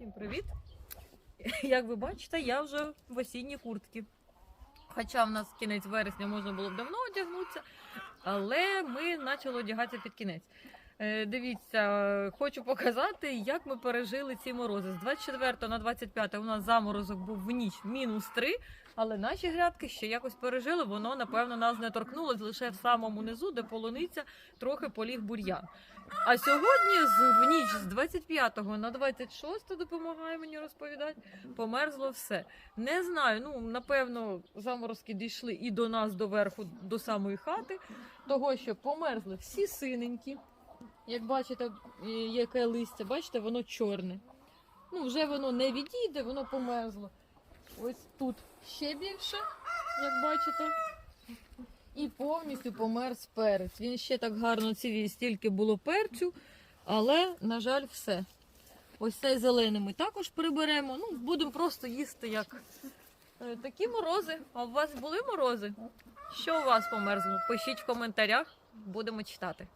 Всім привіт! Як ви бачите, я вже в осінній куртці. Хоча в нас кінець вересня можна було б давно одягнутися, але ми почали одягатися під кінець. Е, Дивіться, хочу показати, як ми пережили ці морози. З 24 на 25 у нас заморозок був в ніч мінус 3, але наші грядки ще якось пережили. Воно, напевно, нас не торкнулось лише в самому низу, де полуниця трохи поліг бур'ян. А сьогодні в ніч з 25 на 26 допомагає мені розповідати. Померзло все. Не знаю. Ну напевно, заморозки дійшли і до нас доверху, до самої хати, того що померзли всі синенькі. Як бачите, яке листя, бачите, воно чорне. Ну, вже воно не відійде, воно померзло. Ось тут ще більше, як бачите. І повністю померз перець. Він ще так гарно цівів, стільки було перцю, але, на жаль, все. Ось цей зелений ми також приберемо. Ну, будемо просто їсти як е, такі морози. А у вас були морози? Що у вас померзло? Пишіть в коментарях, будемо читати.